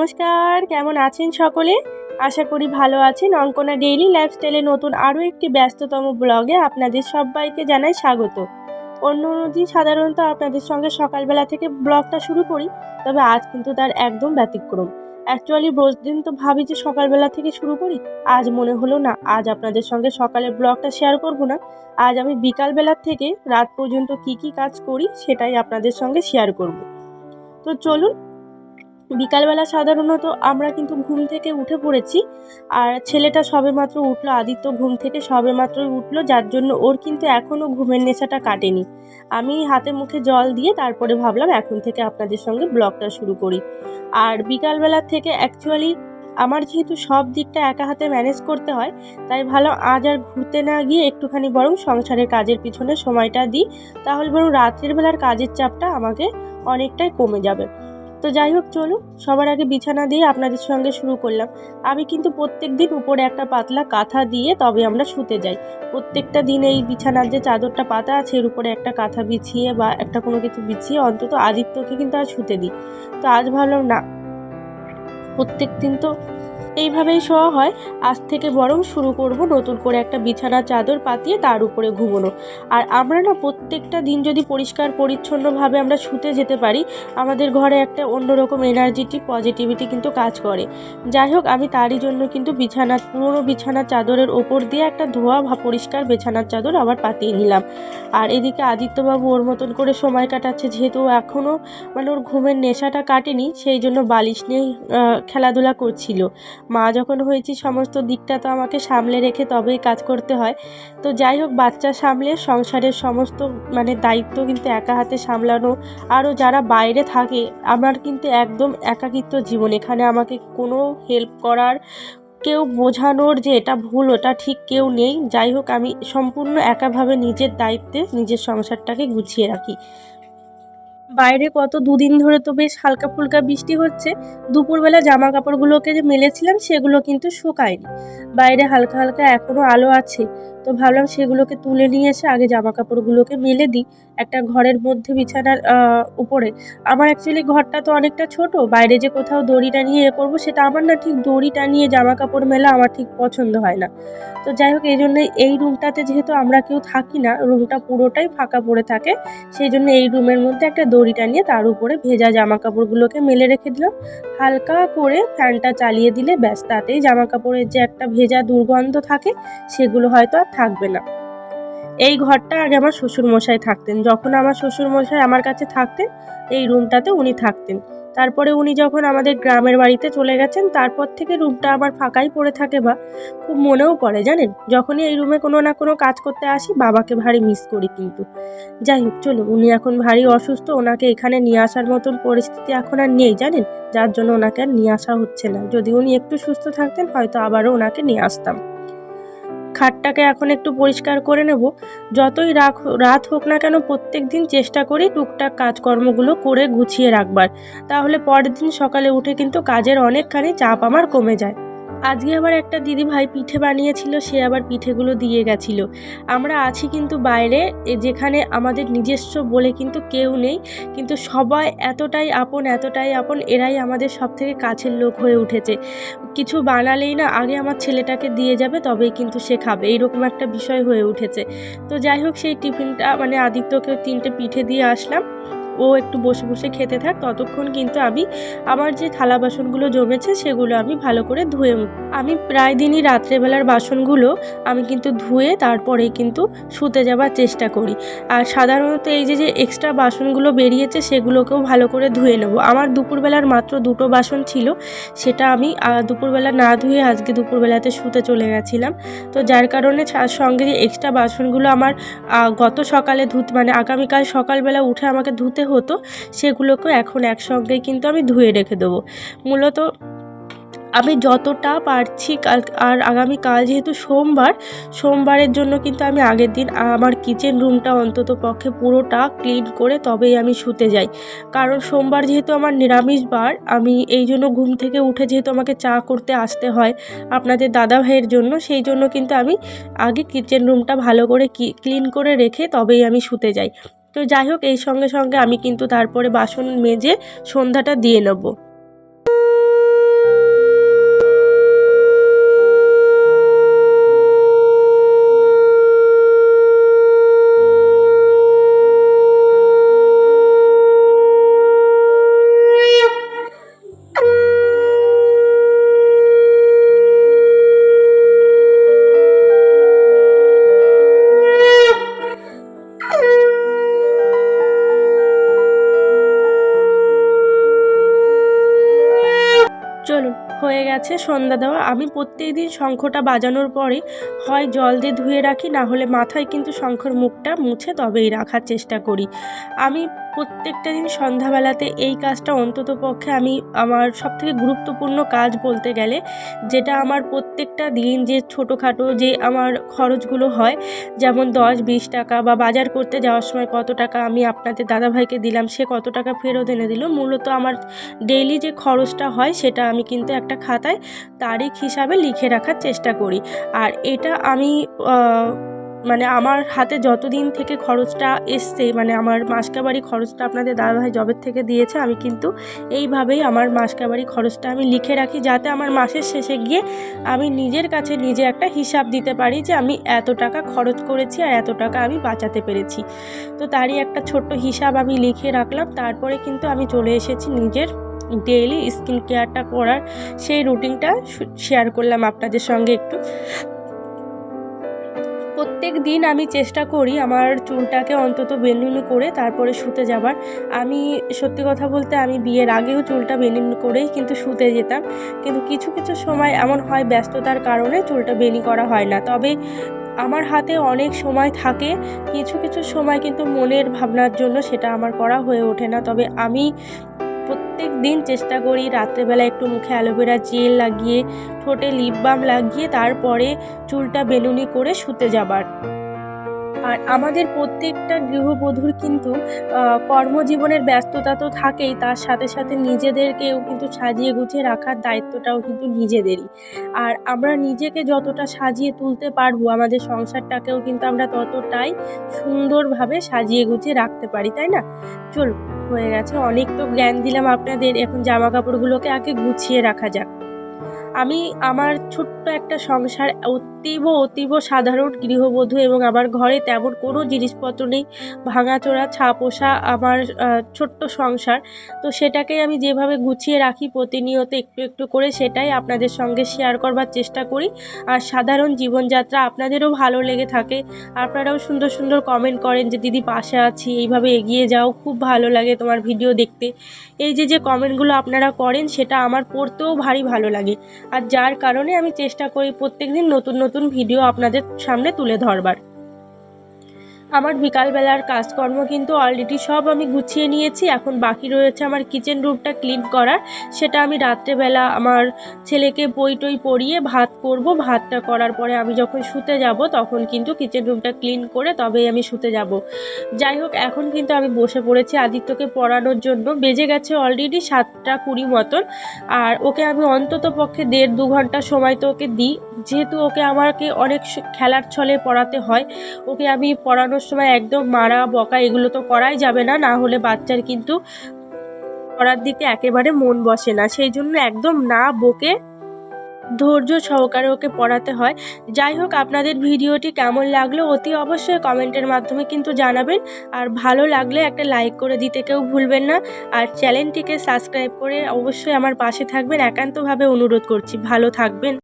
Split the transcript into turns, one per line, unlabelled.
নমস্কার, কেমন আছেন সকলে? আশা করি ভালো আছেন। অঙ্কনা ডেইলি লাইফস্টাইলে নতুন আরও একটি ব্যস্ততম ব্লগে আপনাদের সবাইকে জানাই স্বাগত। অন্য দিন সাধারণত আপনাদের সঙ্গে সকালবেলা থেকে ব্লগটা শুরু করি, তবে আজ কিন্তু তার একদম ব্যতিক্রম। অ্যাকচুয়ালি রোজ দিন তো ভাবি যে সকালবেলা থেকে শুরু করি, আজ মনে হলো না, আজ আপনাদের সঙ্গে সকালের ব্লগটা শেয়ার করব না। আজ আমি বিকালবেলার থেকে রাত পর্যন্ত কি কি কাজ করি সেটাই আপনাদের সঙ্গে শেয়ার করব। তো চলুন বিকালবেলা সাধারণত আমরা কিন্তু ঘুম থেকে উঠে পড়েছি, আর ছেলেটা সবেমাত্র উঠল, আদিত্য ঘুম থেকে সবেমাত্রই উঠল, যার জন্য ওর কিন্তু এখনও ঘুমের নেশাটা কাটেনি। আমি হাতে মুখে জল দিয়ে তারপরে ভাবলাম এখন থেকে আপনাদের সঙ্গে ব্লগটা শুরু করি। আর বিকালবেলা থেকে অ্যাকচুয়ালি আমার যেহেতু সব দিকটা একা হাতে ম্যানেজ করতে হয়, তাই ভালো আজ আর ঘুরতে না গিয়ে একটুখানি বরং সংসারের কাজের পিছনে সময়টা দিই, তাহলে বরং রাত্রির বেলার কাজের চাপটা আমাকে অনেকটাই কমে যাবে। তো যাই হোক, চলুন। সবার আগে বিছানা দিয়ে আপনাদের সঙ্গে শুরু করলাম। আমি কিন্তু প্রত্যেক দিন উপরে একটা পাতলা কাঁথা দিয়ে তবে আমরা শুতে যাই। প্রত্যেকটা দিন এই বিছানার যে চাদরটা পাতা আছে, এর উপরে একটা কাঁথা বিছিয়ে বা একটা কোনো কিছু বিছিয়ে অন্তত আদিত্যকে কিন্তু আর শুতে দিই। তো আজ ভাবলাম না। প্রত্যেক দিন তো এইভাবেই শোয়া হয়। আজ থেকে বরং শুরু করব নতুন করে একটা বিছানার চাদর পাতিয়ে তার উপরে ঘুমোনো। আর আমরা না প্রত্যেকটা দিন যদি পরিষ্কার, পরিচ্ছন্নভাবে আমরা শুতে যেতে পারি, আমাদের ঘরে একটা অন্যরকম এনার্জেটিক পজিটিভিটি কিন্তু কাজ করে। যাই হোক, আমি তারই জন্য কিন্তু বিছানা, পুরনো বিছানার চাদরের ওপর দিয়ে একটা ধোয়া ভা, পরিষ্কার বিছানার চাদর আবার পাতিয়ে নিলাম। আর এদিকে আদিত্যবাবু ওর মতন করে সময় কাটাচ্ছে, যেহেতু এখনও মানে ওর ঘুমের নেশাটা কাটেনি, সেই জন্য বালিশ নিয়ে খেলাধুলা করছিল। মা যখন হয়েছি, সমস্ত দিকটা তো আমাকে সামলে রেখে তবেই কাজ করতে হয়। তো যাই হোক, বাচ্চা সামলে সংসারের সমস্ত মানে দায়িত্ব কিন্তু একা হাতে সামলানো। আরও যারা বাইরে থাকে, আমার কিন্তু একদম একাকিত্ব জীবন। এখানে আমাকে কোনো হেল্প করার, কেউ বোঝানোর যে এটা ভুল, ওটা ঠিক কেউ নেই। যাই হোক, আমি সম্পূর্ণ একাভাবে নিজের দায়িত্বে নিজের সংসারটাকে গুছিয়ে রাখি। বাইরে কত দুদিন ধরে তো বেশ হালকা ফুলকা বৃষ্টি হচ্ছে, দুপুরবেলা জামা কাপড়গুলোকে যে মেলেছিলাম সেগুলো কিন্তু শুকায়নি। বাইরে হালকা হালকা এখনও আলো আছে তো ভাবলাম সেগুলোকে তুলে নিয়ে এসে আগে জামা কাপড়গুলোকে মেলে দিই একটা ঘরের মধ্যে বিছানার উপরে। আমার অ্যাকচুয়ালি ঘরটা তো অনেকটা ছোট, বাইরে যে কোথাও দড়ি টানিয়ে এ করব সেটা আমার না, ঠিক দড়ি টানিয়ে জামা কাপড় মেলা আমার ঠিক পছন্দ হয় না। তো যাই হোক এই জন্য এই রুমটাতে যেহেতু আমরা কেউ থাকি না রুমটা পুরোটাই ফাঁকা পড়ে থাকে সেই জন্য এই রুমের মধ্যে একটা দড়ি টানিয়ে তার উপরে ভেজা জামা কাপড়গুলোকে মেলে রেখে দিলাম। হালকা করে ফ্যানটা চালিয়ে দিলে ব্যাস, তাতেই জামা কাপড়ের যে একটা ভেজা দুর্গন্ধ থাকে, সেগুলো হয়তো আর থাকবে না। এই ঘরটা আগে আমার শ্বশুর মশাই থাকতেন। যখন আমার শ্বশুর মশাই আমার কাছে থাকতেন, এই রুমটাতে উনি থাকতেন। তারপরে উনি যখন আমাদের গ্রামের বাড়িতে চলে গেছেন, তারপর থেকে রুমটা আমার ফাঁকাই পড়ে থাকে বা খুব মনেও পড়ে, জানেন? যখনই এই রুমে কোনো না কোনো কাজ করতে আসি, বাবাকে ভারী মিস করি কিন্তু। যাই হোক, চলুন, উনি এখন ভারী অসুস্থ, ওনাকে এখানে নিয়ে আসার মতন পরিস্থিতি এখন আর নেই, জানেন? যার জন্য ওনাকে আর নিয়ে আসা হচ্ছে না। যদি উনি একটু সুস্থ থাকতেন, হয়তো আবারও ওনাকে নিয়ে আসতাম। খাটটাকে এখন একটু পরিষ্কার করে নেব। যতই রাত রাত হোক না কেন প্রত্যেক দিন চেষ্টা করি টুকটাক কাজকর্মগুলো করে গুছিয়ে রাখবার। তাহলে পরের দিন সকালে উঠে কিন্তু কাজের অনেকখানি চাপ আমার কমে যায়। আজকে আবার একটা দিদি ভাই পিঠে বানিয়েছিল, সে আবার পিঠেগুলো দিয়ে গেছিল। আমরা আছি কিন্তু বাইরে যেখানে আমাদের নিজস্ব বলে কিন্তু কেউ নেই, কিন্তু সবাই এতটাই আপন এতটাই আপন, এরাই আমাদের সব থেকে কাছের লোক হয়ে উঠেছে। কিছু বানালেই না, আগে আমার ছেলেটাকে দিয়ে যাবে, তবেই কিন্তু সে খাবে, এইরকম একটা বিষয় হয়ে উঠেছে। তো যাই হোক, সেই টিফিনটা মানে আদিত্যকে তিনটে পিঠে দিয়ে আসলাম। ও একটু বসে বসে খেতে থাক, ততক্ষণ কিন্তু আমি আমার যে থালা বাসনগুলো জমেছে সেগুলো আমি ভালো করে ধুয়ে আমি প্রায় দিনই রাত্রেবেলার বাসনগুলো আমি কিন্তু ধুয়ে তারপরে কিন্তু শুতে যাবার চেষ্টা করি। আর সাধারণত এই যে যে এক্সট্রা বাসনগুলো বেরিয়েছে সেগুলোকেও ভালো করে ধুয়ে নেব। আমার দুপুরবেলার মাত্র দুটো বাসন ছিল, সেটা আমি দুপুরবেলা না ধুয়ে আজকে দুপুরবেলাতে শুতে চলে গেছিলাম। তো যার কারণে সঙ্গে যে এক্সট্রা বাসনগুলো আমার গত সকালে ধুত মানে আগামীকাল সকালবেলা উঠে আমাকে ধুতে হতো, সেগুলোকেও এখন একসঙ্গেই কিন্তু আমি ধুয়ে রেখে দেবো। মূলত আমি যতটা পারছি কাল আর আগামীকাল যেহেতু সোমবার, সোমবারের জন্য কিন্তু আমি আগের দিন আমার কিচেন রুমটা অন্তত পক্ষে পুরোটা ক্লিন করে তবেই আমি শুতে যাই। কারণ সোমবার যেহেতু আমার নিরামিষ বার, আমি এই জন্য ঘুম থেকে উঠে যেহেতু আমাকে চা করতে আসতে হয় আপনাদের দাদা ভাইয়ের জন্য, সেই জন্য কিন্তু আমি আগে কিচেন রুমটা ভালো করে ক্লিন করে রেখে তবেই আমি শুতে যাই। তো যাই হোক এই সঙ্গে সঙ্গে আমি কিন্তু তারপরে বাসন মেজে সন্ধ্যাটা দিয়ে নেব। গেছে সন্ধ্যা দেওয়া। আমি প্রত্যেক দিন শঙ্খটা বাজানোর পরে হয় জল দিয়ে ধুয়ে রাখি, না হলে মাথায় কিন্তু শঙ্খর মুখটা মুছে তবেই রাখার চেষ্টা করি। আমি প্রত্যেকটা দিন সন্ধ্যাবেলাতে এই কাজটা অন্তত পক্ষে আমি আমার সবথেকে গুরুত্বপূর্ণ কাজ বলতে গেলে, যেটা আমার প্রত্যেকটা দিন যে ছোটোখাটো যে আমার খরচগুলো হয়, যেমন দশ, বিশ টাকা বা বাজার করতে যাওয়ার সময় কত টাকা আমি আপনাদের দাদাভাইকে দিলাম, সে কত টাকা ফেরত এনে দিল, মূলত আমার ডেইলি যে খরচটা হয় সেটা আমি কিন্তু একটা খাতায় তারিখ হিসাবে লিখে রাখার চেষ্টা করি। আর এটা আমি মানে আমার হাতে যতদিন থেকে খরচটা এসছে মানে আমার মাসকাবারি খরচটা আপনাদের দাদাভাই জবের থেকে দিয়েছে, আমি কিন্তু এইভাবেই আমার মাসকাবারি খরচটা আমি লিখে রাখি যাতে আমার মাসের শেষে গিয়ে আমি নিজের কাছে নিজে একটা হিসাব দিতে পারি যে আমি এত টাকা খরচ করেছি আর এত টাকা আমি বাঁচাতে পেরেছি। তো তারই একটা ছোট্ট হিসাব আমি লিখে রাখলাম, তারপরে কিন্তু আমি চলে এসেছি নিজের ডেইলি স্কিন কেয়ারটা করার সেই রুটিনটা শেয়ার করলাম আপনাদের সঙ্গে একটু। প্রত্যেক দিন আমি চেষ্টা করি আমার চুলটাকে অন্তত বেনুনি করে তারপরে শুতে যাবার। আমি সত্যি কথা বলতে আমি বিয়ের আগেও চুলটা বেনুনি করেই কিন্তু শুতে যেতাম। কিন্তু কিছু কিছু সময় এমন হয় ব্যস্ততার কারণে চুলটা বেনি করা হয় না। তবে আমার হাতে অনেক সময় থাকে, কিছু কিছু সময় কিন্তু মনের ভাবনার জন্য সেটা আমার করা হয়ে ওঠে না। তবে আমি প্রত্যেক দিন চেষ্টা করি রাত্রেবেলা একটু মুখে অ্যালোভেরা জেল লাগিয়ে, ঠোঁটে লিপ বাম লাগিয়ে তারপরে চুলটা বেলুনি করে শুতে যাবার। আর আমাদের প্রত্যেকটা গৃহবধূর কিন্তু কর্মজীবনের ব্যস্ততা তো থাকেই, তার সাথে সাথে নিজেদেরকেও কিন্তু সাজিয়ে গুছিয়ে রাখার দায়িত্বটাও কিন্তু নিজেদেরই। আর আমরা নিজেকে যতটা সাজিয়ে তুলতে পারব, আমাদের সংসারটাকেও কিন্তু আমরা ততটাই সুন্দরভাবে সাজিয়ে গুছিয়ে রাখতে পারি, তাই না? চল হয়ে গেছে। অনেক তো জ্ঞান দিলাম আপনাদের। এখন জামা কাপড়গুলোকে আগে গুছিয়ে রাখা যাক। আমি আমার ছোট্ট একটা সংসার, অতীব অতীব সাধারণ গৃহবধূ এবং আমার ঘরে তেমন কোনো জিনিসপত্র নেই, ভাঙাচোরা, ছাপোষা আমার ছোট্ট সংসার। তো সেটাকেই আমি যেভাবে গুছিয়ে রাখি প্রতিনিয়ত একটু একটু করে সেটাই আপনাদের সঙ্গে শেয়ার করবার চেষ্টা করি। আর সাধারণ জীবনযাত্রা আপনাদেরও ভালো লেগে থাকে। আপনারাও সুন্দর সুন্দর কমেন্ট করেন যে, দিদি পাশে আছি, এইভাবে এগিয়ে যাও, খুব ভালো লাগে তোমার ভিডিও দেখতে। এই যে যে কমেন্টগুলো আপনারা করেন, সেটা আমার পড়তেও ভারী ভালো লাগে। আর যার কারণে আমি চেষ্টা করি প্রত্যেকদিন নতুন নতুন ভিডিও আপনাদের সামনে তুলে ধরবার। আমার বিকালবেলার কাজকর্ম কিন্তু অলরেডি সব আমি গুছিয়ে নিয়েছি। এখন বাকি রয়েছে আমার কিচেন রুমটা ক্লিন করার। সেটা আমি রাত্রেবেলা আমার ছেলেকে বই টই পড়িয়ে ভাত করব। ভাতটা করার পরে আমি যখন শুতে যাব, তখন কিন্তু কিচেন রুমটা ক্লিন করে তবেই আমি শুতে যাব। যাই হোক, এখন কিন্তু আমি বসে পড়েছি আদিত্যকে পড়ানোর জন্য। বেজে গেছে অলরেডি সাতটা কুড়ি মতন। আর ওকে আমি অন্তত পক্ষে দেড় দু ঘণ্টা সময় তো ওকে দিই। যেহেতু ওকে আমাকে অনেক খেলার ছলে পড়াতে হয়, ওকে আমি পড়ানোর সময় একদম মারা, বকা এগুলো তো করাই যাবে না না হলে বাচ্চার কিন্তু পড়ার দিকে একেবারে মন বসে না। সেই জন্য একদম না বকে ধৈর্য সহকারে ওকে পড়াতে হয়। যাই হোক, আপনাদের ভিডিওটি কেমন লাগল অতি অবশ্যই কমেন্টের মাধ্যমে কিন্তু জানাবেন। আর ভালো লাগলে একটা লাইক করে দিতে কেউ ভুলবেন না। আর চ্যানেলটিকে সাবস্ক্রাইব করে অবশ্যই আমার পাশে থাকবেন। একান্তভাবে অনুরোধ করছি, ভালো থাকবেন।